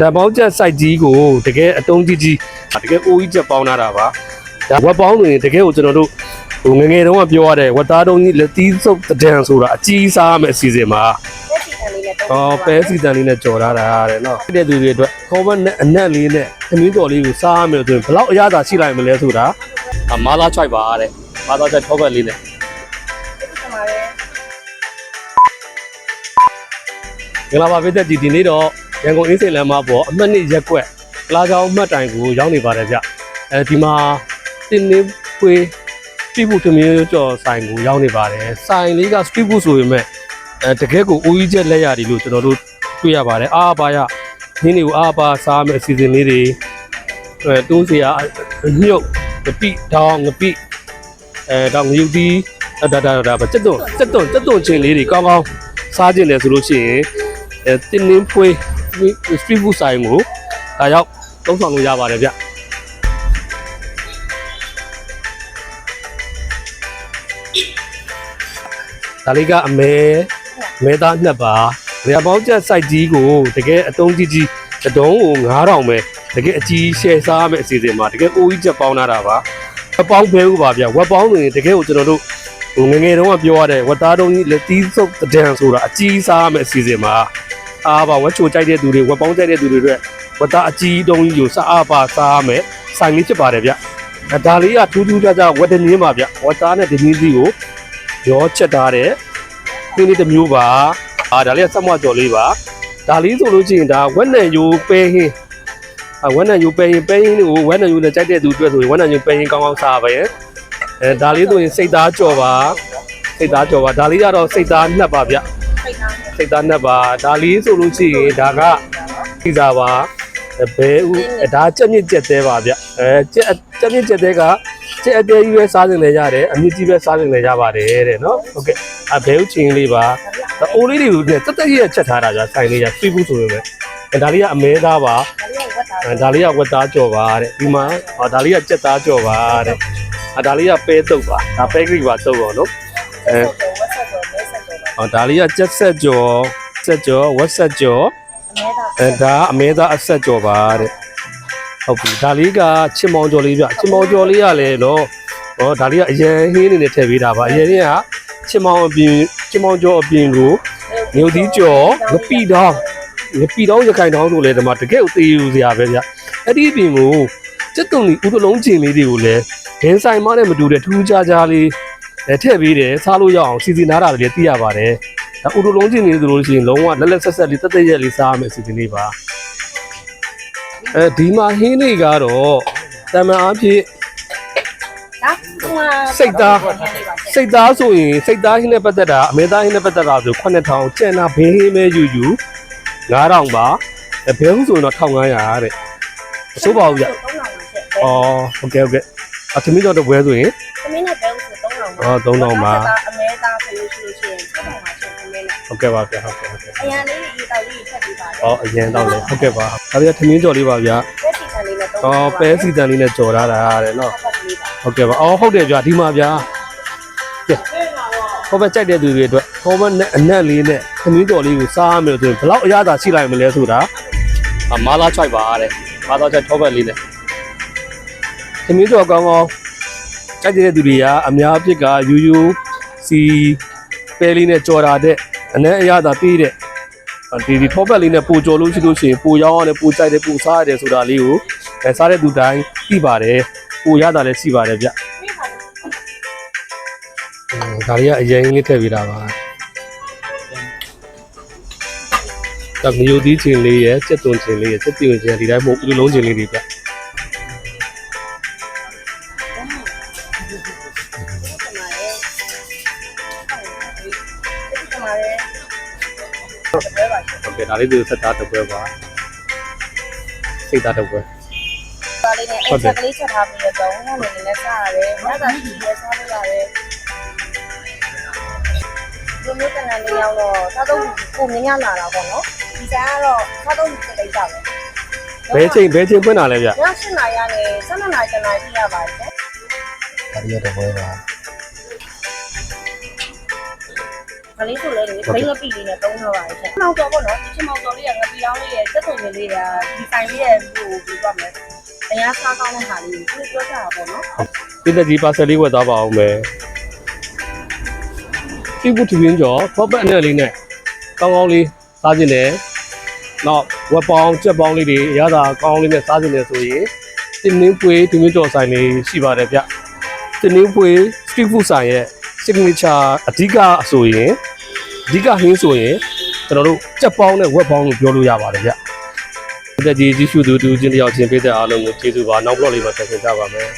ဓာတ်ပေါင်းချက် site ကြီးကိုတကယ်အတုံးကြီးကြီးတကယ်အိုးကြီးချက်ပေါင်းလာတာပါဒါဝက်ပေါင်းဆိုရင်တကယ်ကိုကျွန်တော်တို့ဟိုငယ်ငယ်တုန်းကပြောရတဲ့ဝက်သားတုံးကြီးလက်သီးစုပ်တဒံဆိုတာအကြီးစားရမယ့်အစီအစဉ်မှာလက်စီခံလေးနဲ့တုံးဟောပဲစီတန်လေးနဲ့ကြော်ထားတာတဲ့နော်တဲ့သူတွေအတွက်ခေါ်မနဲ့အနက်လေးနဲ့သမင်းတော်လေးကိုစားရမယ်ဆိုရင်ဘယ်လောက်အရသာရှိလိုက်မလဲဆိုတာအမာလာချိုက်ပါတဲ့မာလာချိုက်ထောက်ဘက်လေးနဲ့ဒီမှာလေမင်္ဂလာပါပြည်သက်ဒီဒီနေ့တော့ ရန်ကုန်အင်းစိန်လမ်းမပေါ်အမှတ်နှစ်ရက်ကွက်ပလာချောင်းမှတ်တိုင်ကိုရောက်နေပါတယ်ဗျအဲဒီမှာတင်းနေပွေစတရီဘူးသမင်းကျော်ဆိုင်ကိုရောက်နေပါတယ်ဆိုင်လေးကစတရီဘူးဆိုပေမဲ့အဲတကယ်ကိုအိုးကြီးချက်လက်ရည်လို့ကျွန်တော်တို့တွေ့ရပါတယ်အားပါရနင်းတွေကိုအားပါစားမယ်အစီအစဉ်လေးတွေအဲတိုးစရာညှုပ်ငပိတောင်းငပိအဲတော့ငရုတ်တီးဒါဒါဒါဒါစက်သွန်စက်သွန်စက်သွန်ချင်းလေးတွေကောင်းကောင်းစားကြည့်တယ်ဆိုလို့ရှိရင်အဲတင်းနှင်းဖွေး street food ဆိုင်ကိုဒါရောက်သုံးဆောင်လို့ရပါတယ်ဗျဒါလေးကအမဲမဲသားနှစ်ပါရပေါင်းချက် site ကြီးကိုတကယ်အတုံးကြီးကြီးအတုံးကို9000ပဲတကယ်အကြီးရှယ်စားရမယ့်အစီအစဉ်မှာတကယ်အိုးကြီးချက်ပေါင်းလာတာပါအပေါင်းဘဲဥပါဗျဝက်ပေါင်းဆိုရင်တကယ်ကိုကျွန်တော်တို့ဟိုငယ်ငယ်တုန်းကပြောရတဲ့ဝက်သားတုံးကြီးလက်သီးစုပ်တဒံဆိုတာအကြီးစားရမယ့်အစီအစဉ်မှာ အားပါဝက်ချိုကြိုက်တဲ့သူတွေဝက်ပေါင်းကြိုက်တဲ့သူတွေအတွက်ဝက်သားအကြီးတုံးကြီးကိုစအားပါစားရမယ်ဆိုင်လေးဖြစ်ပါတယ်ဗျအဲဒါလေးကထူးထူးခြားခြားဝက်တနင်းပါဗျဝက်သားနဲ့ဒနင်းစီကိုရောချက်ထားတဲ့ဒီနေ့တစ်မျိုးပါအာဒါလေးကစက်မွကြော်လေးပါဒါလေးဆိုလို့ရှိရင်ဒါဝက်နံယိုပဲဟင်းအဝက်နံယိုပဲဟင်းပဲဟင်းကိုဝက်နံယိုနဲ့ကြိုက်တဲ့သူအတွက်ဆိုရင်ဝက်နံယိုပဲဟင်းကောင်းကောင်းစားပါရဲ့အဲဒါလေးဆိုရင်စိတ်သားကြော်ပါစိတ်သားကြော်ပါဒါလေးကတော့စိတ်သားနှက်ပါဗျဖိတ်ထားတယ် စိတ်သားနဲ့ပါဒါလေးဆိုလို့ရှိရင်ဒါကခိစားပါဘဲဥဒါကြက်မြင့်ကြက်သေးပါဗျအဲကြက်ကြက်မြင့်ကြက်သေးကကြက်အသေးကြီးပဲစားနေလေရတယ်အမြင့်ကြီးပဲစားနေလေရပါတယ်တဲ့နော်ဟုတ်ကဲ့အဘဲဥချင်းလေးပါဒါအိုးလေးတွေကိုတက်တက်ရချက်ထားတာကြာဆိုင်လေးရပြဘူးဆိုရင်ပဲဒါလေးကအမဲသားပါဒါလေးကဝတ်တာဒါလေးကဝက်သားကြော်ပါတဲ့ဒီမှာဟောဒါလေးကကြက်သားကြော်ပါတဲ့အဲဒါလေးကပဲတုပ်ပါဒါပဲဂရိပါတုပ်ပါနော်အဲဝတ်ဆက်တော့မဲ ဆက်တော့ဟောဒါလေးကကြက်ဆက်ကြော်ဆက်ကြော်ဝက်ဆက်ကြော်အမဲသားအဲဒါအမဲသားအဆက်ကြော်ပါတဲ့ဟုတ်ပြီဒါလေးကချင်မောင်ကြော်လေးပြချင်မောင်ကြော်လေးရလဲတော့ဟောဒါလေးကအရင်ဟင်းနေနဲ့ထည့်ပေးတာပါအရင်ကချင်မောင်အပြင်ချင်မောင်ကြော်အပြင်ကိုမြို့သီးကြော်ငပိတောင်းငပိတောင်းရခိုင်တောင်းဆိုလဲဒီမှာတကယ်ကိုသေယူစရာပဲဗျအဲ့ဒီအပြင်ကိုစက်တုံကြီးဥဒလုံးကျင်လေးတွေကိုလည်းဒင်းဆိုင်မနဲ့မတူတဲ့ထူးခြားခြားလေး အဲထည့်ပေးတယ်စားလို့ရအောင်စီစီနားတာလည်းသိရပါတယ်ဒါဥဒလုံးကျင်လေးဆိုလို့ရှိရင်လုံးဝလက်လက်ဆက်ဆက်လေးတက်တက်ရက်လေးစားရမယ်စီစီလေးပါအဲဒီမှာဟင်းတွေကတော့တမန်အားဖြင့်ဒါဟိုမှာစိတ်သားစိတ်သားဆိုရင်စိတ်သားဟင်းနဲ့ပတ်သက်တာအမေသားဟင်းနဲ့ပတ်သက်တာဆို9000ကျန်တာဘေးဟင်းပဲယူယူ9000ပါအဲဘဲဟုဆိုရင်တော့1500တဲ့အစိုးပါဘူးဗျ3000ပါချက်အော်ဟုတ်ကဲ့ဟုတ်ကဲ့အသမီးတော်တစ်ပွဲဆိုရင်သမင်းနဲ့ဘဲဥဆို3000 ပါအော်3000ပါအမဲသားဆိုလို့ရှိလို့ရှိရင်6000ပါချက်သမင်းနဲ့ဟုတ်ကဲ့ပါဗျဟုတ်ကဲ့ဟုတ်ကဲ့အရန်လေးရေတောက်လေးထပ်ပြီးပါတယ်အော်အရင်တော့လေဟုတ်ကဲ့ပါဒါပြသမင်းကြော်လေးပါဗျလက်စီခံလေးနဲ့တော့အော်ပဲစီတန်လေးနဲ့ကြော်ထားတာတဲ့နော်ပတ်ကလေးပါဟုတ်ကဲ့ပါအော်ဟုတ်တယ်ဗျဒီမှာဗျကဲဟိုဘက်ကြိုက်တဲ့သူတွေအတွက်ဟိုဘက်နဲ့အနက်လေးနဲ့သမင်းတော်လေးကိုစားရမယ်ဆိုရင်ဘယ်လောက်အရသာရှိလိုက်မလဲဆိုတာအမာလာချိုက်ပါတဲ့မာလာချိုက်ထောဘက်လေးနဲ့သမင်းတော်ကောင်းကောင်း ကြိုက်တဲ့သူတွေကအများအပြစ်ကယူယူစီပဲလေးနဲ့ကြော်တာတဲ့အနက်အရသာပြီးတဲ့ဒီဒီထောဘက်လေးနဲ့ပူကြော်လို့ရှိလို့ရှိရင်ပူရောင်းရတယ်ပူကြိုက်တယ်ပူစားရတယ်ဆိုတာလေးကိုအဲစားတဲ့သူတိုင်းသိပါတယ်ပူရတာလည်းရှိပါတယ်ဗျဒါလေးကအရင်လေးထည့်ပေးတာပါဒါမျိုးသီးချင်းလေးရဲ့စက်သွန်ချင်းလေးရဲ့စက်သွန်ချင်းဒီတိုင်းမဟုတ်ဘူးလုံးချင်းလေးတွေပြ ဒီမှာလေဘဲပါချက်ဟုတ်ကဲ့ဒါလေးတွေဆက်သားတစ်ပွဲပါစိတ်သားတစ်ပွဲဒါလေးနဲ့အိတ်ချက်ကလေးချက်ထားပြီးတော့ဟိုကနေလည်းစားရတယ်ညတာရှိလည်းစားလို့ရတယ်ဒီမျိုးတန်တန်လေးရောက်တော့စားတော့ကိုမြင်ရလာတာပေါ့နော်ဒီစားကတော့စားတော့စိတ်လိုက်တာပဲဘဲချင်းဘဲချင်းဖွင့်တာလဲဗျည7နာရီကနေ7နာရီတနာရီပြရပါတယ်ဒါလေးတစ်ပွဲပါ မလေးဆိုလဲလေဘိန်းငပိလေးနဲ့သုံးတော့ပါတယ်ချက်မောင်တော်ပေါ့နော်ဒီချက်မောင်တော်လေးကငပိအောင်လေးရဲ့စက်စုံလေးလေးကဒီဆိုင်လေးရဲ့ဟိုပြောပြမယ်တရားစားကောင်းတဲ့ဟာလေးကိုပြောကြတာပေါ့နော်ပြည့်တဲ့ကြီးပါဆယ်လေးဝယ်သွားပါအောင်မယ်ပြည့်ဖို့ထူရင်းကျော်ဖောက်ပတ်နဲ့လေးနဲ့ကောင်းကောင်းလေးစားခြင်းနဲ့နောက်ဝက်ပေါင်းကြက်ပေါင်းလေးတွေရတာကောင်းကောင်းလေးနဲ့စားခြင်းနဲ့ဆိုရင်တင်းနှင်းပွေးထူရင်းကျော်ဆိုင်လေးရှိပါတယ်ဗျတင်းနှင်းပွေး street food ဆိုင်ရဲ့ signature အဓိကအဆိုရင် အဓိကဟင်းဆိုရင်ကျွန်တော်တို့ကြက်ပေါင်းနဲ့ဝက်ပေါင်းလို့ပြောလို့ရပါတယ်ဗျတက်ကြီးကြီးရှုသူတူချင်းတယောက်ချင်းပေးတဲ့အားလုံးကိုကျေးဇူးပါနောက်ဘလော့လေးမှာဆက်ဆံကြပါမယ်